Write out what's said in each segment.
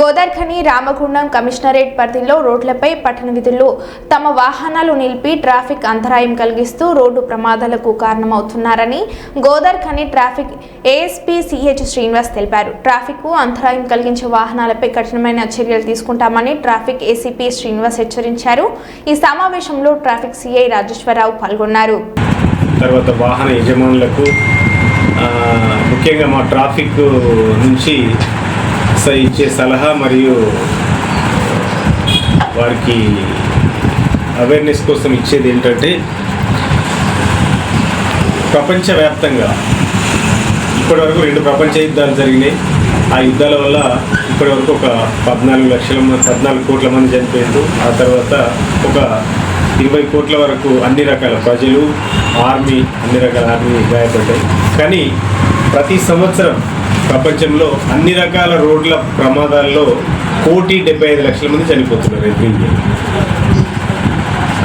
Godavarikhani Ramagundam commissionerate పరిధిలో రోడ్లపై పట్టణ విధుల్లో తమ వాహనాలు నిలిపి ట్రాఫిక్ అంతరాయం కలిగిస్తూ రోడ్డు ప్రమాదాలకు కారణమవుతున్నారని Godavarikhani traffic ASP CH Srinivas తెలిపారు. ట్రాఫిక్ అంతరాయం కలిగించే వాహనాలపై కఠినమైన చర్యలు తీసుకుంటామని ట్రాఫిక్ ఏసీపీ శ్రీనివాస్ హెచ్చరించారు. ఈ సమావేశంలో ట్రాఫిక్ సిఐ రాజేశ్వరరావు పాల్గొన్నారు. తర్వాత వాహన యజమానులకు ముఖ్యంగా మా ట్రాఫిక్ నుంచి ఇచ్చే సలహా మరియు వారికి అవేర్నెస్ కోసం ఇచ్చేది ఏంటంటే ప్రపంచవ్యాప్తంగా ఇప్పటివరకు రెండు ప్రపంచ యుద్ధాలు జరిగినాయి. ఆ యుద్ధాల వల్ల ఇప్పటివరకు ఒక పద్నాలుగు లక్షల మంది పద్నాలుగు కోట్ల మంది చనిపోయారు. ఆ తర్వాత ఒక ఇరవై కోట్ల వరకు అన్ని రకాల ప్రజలు ఆర్మీ అన్ని రకాల ఆర్మీ గాయపడ్డాయి. కానీ ప్రతి సంవత్సరం ప్రపంచంలో అన్ని రకాల రోడ్ల ప్రమాదాల్లో కోటి డెబ్బై ఐదు లక్షల మంది చనిపోతున్నారు ఎవ్రీ ఇయర్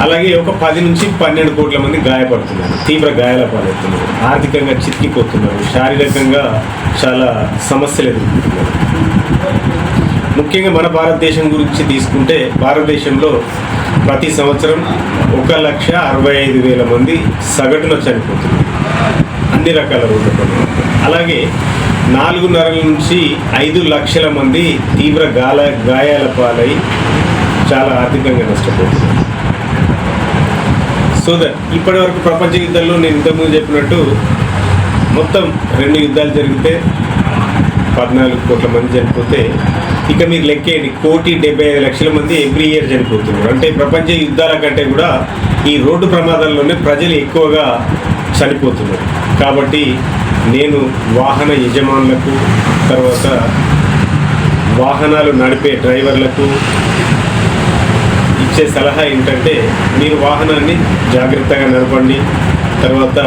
అలాగే ఒక పది నుంచి పన్నెండు కోట్ల మంది గాయపడుతున్నారు తీవ్ర గాయాల పాలవుతున్నారు ఆర్థికంగా చితికిపోతున్నారు శారీరకంగా చాలా సమస్యలు ఎదుర్కొంటున్నారు. ముఖ్యంగా మన భారతదేశం గురించి తీసుకుంటే భారతదేశంలో ప్రతి సంవత్సరం ఒక లక్ష అరవై ఐదు వేల మంది సగటున చనిపోతున్నారు. అన్ని రకాల రోడ్ల అలాగే నాలుగున్నర నుంచి ఐదు లక్షల మంది తీవ్ర గాల గాయాల పాలై చాలా ఆర్థికంగా నష్టపోతున్నారు. సో దట్ ఇప్పటి వరకు ప్రపంచ యుద్ధాల్లో నేను ఇంతకుముందు చెప్పినట్టు మొత్తం రెండు యుద్ధాలు జరిగితే పద్నాలుగు కోట్ల మంది చనిపోతే ఇక మీరు లెక్కేయండి కోటి డెబ్బై ఐదు లక్షల మంది ఎవ్రీ ఇయర్ చనిపోతున్నారు. అంటే ప్రపంచ యుద్ధాల కంటే కూడా ఈ రోడ్డు ప్రమాదాల్లోనే ప్రజలు ఎక్కువగా చనిపోతున్నారు. కాబట్టి నేను వాహన యజమానులకు తర్వాత వాహనాలు నడిపే డ్రైవర్లకు ఇచ్చే సలహా ఏంటంటే మీరు వాహనాన్ని జాగ్రత్తగా నడపండి. తర్వాత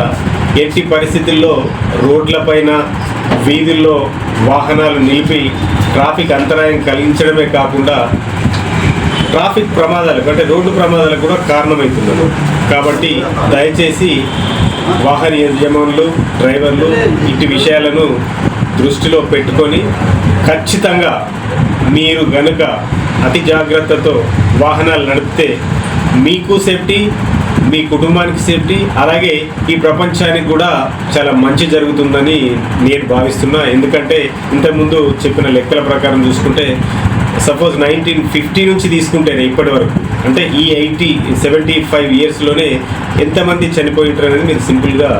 ఎట్టి పరిస్థితుల్లో రోడ్లపైన వీధుల్లో వాహనాలు నిలిపి ట్రాఫిక్ అంతరాయం కలిగించడమే కాకుండా ట్రాఫిక్ ప్రమాదాలకు అంటే రోడ్డు ప్రమాదాలకు కూడా కారణమవుతున్నారు కాబట్టి దయచేసి వాహన యజమానులు డ్రైవర్లు ఇటు విషయాలను దృష్టిలో పెట్టుకొని ఖచ్చితంగా మీరు గనుక అతి జాగ్రత్తతో వాహనాలు నడిపితే మీకు సేఫ్టీ మీ కుటుంబానికి సేఫ్టీ అలాగే ఈ ప్రపంచానికి కూడా చాలా మంచి జరుగుతుందని నేను భావిస్తున్నా. ఎందుకంటే ఇంతకుముందు చెప్పిన లెక్కల ప్రకారం చూసుకుంటే సపోజ్ నైన్టీన్ ఫిఫ్టీ నుంచి తీసుకుంటేనే ఇప్పటి వరకు అంటే ఈ ఎయిటీ సెవెంటీ ఫైవ్ ఇయర్స్లోనే ఎంతమంది చనిపోయి ఉంటారు అనేది మీరు సింపుల్గా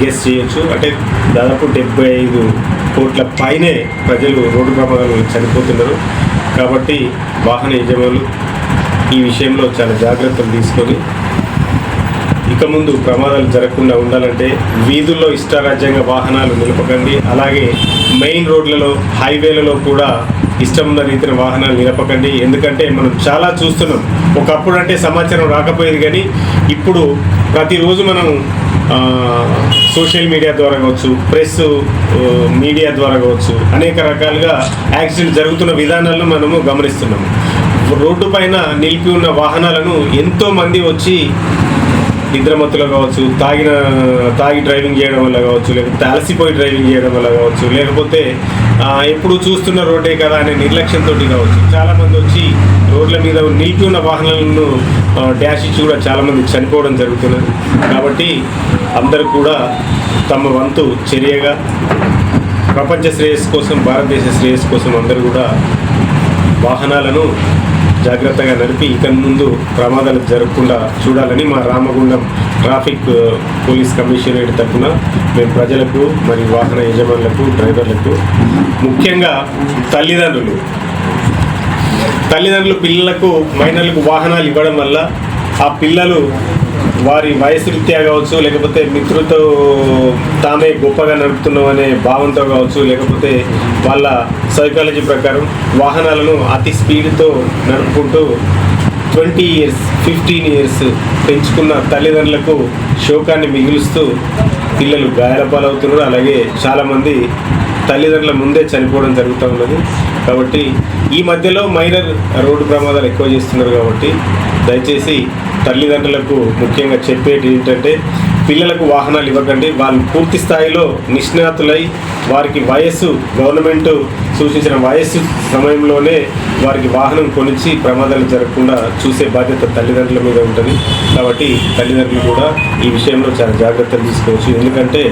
గెస్ చేయొచ్చు. అంటే దాదాపు డెబ్బై ఐదు కోట్ల పైనే ప్రజలు రోడ్డు ప్రమాదాలు చనిపోతున్నారు. కాబట్టి వాహన యజమానులు ఈ విషయంలో చాలా జాగ్రత్తలు తీసుకొని ఇక ముందు ప్రమాదాలు జరగకుండా ఉండాలంటే వీధుల్లో ఇష్టారాజ్యంగా వాహనాలు నిలపకండి. అలాగే మెయిన్ రోడ్లలో హైవేలలో కూడా ఇష్టం ఉన్న రీతిన వాహనాలు నిలపకండి. ఎందుకంటే మనం చాలా చూస్తున్నాం. ఒకప్పుడు అంటే సమాచారం రాకపోయేది కానీ ఇప్పుడు ప్రతిరోజు మనం సోషల్ మీడియా ద్వారా కావచ్చు ప్రెస్ మీడియా ద్వారా కావచ్చు అనేక రకాలుగా యాక్సిడెంట్ జరుగుతున్న విధానాలను మనము గమనిస్తున్నాము. రోడ్డు పైన నిలిపి ఉన్న వాహనాలను ఎంతోమంది వచ్చి నిద్రమత్తులో కావచ్చు తాగిన తాగి డ్రైవింగ్ చేయడం వల్ల కావచ్చు లేకపోతే అలసిపోయి డ్రైవింగ్ చేయడం వల్ల కావచ్చు లేకపోతే ఎప్పుడు చూస్తున్న రోడ్డే కదా అనే నిర్లక్ష్యంతో కావచ్చు. చాలామంది వచ్చి రోడ్ల మీద నిలిపి ఉన్న వాహనాలను డ్యాష్ డాష్ ఇచ్చి కూడా చాలామంది చనిపోవడం జరుగుతున్నది. కాబట్టి అందరూ కూడా తమ వంతు చర్యగా ప్రపంచ శ్రేయస్సు కోసం భారతదేశ శ్రేయస్సు కోసం అందరూ కూడా వాహనాలను జాగ్రత్తగా నడిపి ఇక ముందు ప్రమాదాలు జరగకుండా చూడాలని మా రామగుండం ట్రాఫిక్ పోలీస్ కమిషనరేట్ తరఫున మేము ప్రజలకు మరి వాహన యజమానులకు డ్రైవర్లకు ముఖ్యంగా తల్లిదండ్రులు తల్లిదండ్రులు పిల్లలకు మైనర్లకు వాహనాలు ఇవ్వడం వల్ల ఆ పిల్లలు వారి వయసు రీత్యా కావచ్చు లేకపోతే మిత్రులతో తామే గొప్పగా నడుపుతున్నాం అనే భావంతో కావచ్చు లేకపోతే వాళ్ళ సైకాలజీ ప్రకారం వాహనాలను అతి స్పీడ్తో నడుపుకుంటూ ట్వంటీ ఇయర్స్ ఫిఫ్టీన్ ఇయర్స్ పెంచుకున్న తల్లిదండ్రులకు శోకాన్ని మిగులుస్తూ పిల్లలు గాయాలపాలవుతున్నారు. అలాగే చాలామంది తల్లిదండ్రుల ముందే చనిపోవడం జరుగుతూ ఉన్నది. కాబట్టి ఈ మధ్యలో మైనర్ రోడ్డు ప్రమాదాలు ఎక్కువ చేస్తున్నారు కాబట్టి దయచేసి తల్లిదండ్రులకు ముఖ్యంగా చెప్పేది ఏంటంటే పిల్లలకు వాహనాలు ఇవ్వకండి. వాళ్ళు పూర్తి స్థాయిలో నిష్ణాతులై వారికి వయస్సు గవర్నమెంట్ సూచించిన వయస్సు సమయంలోనే వారికి వాహనం కొనిచ్చి ప్రమాదాలు జరగకుండా చూసే బాధ్యత తల్లిదండ్రుల మీద ఉంటుంది. కాబట్టి తల్లిదండ్రులు కూడా ఈ విషయంలో చాలా జాగ్రత్తలు తీసుకోవచ్చు. ఎందుకంటే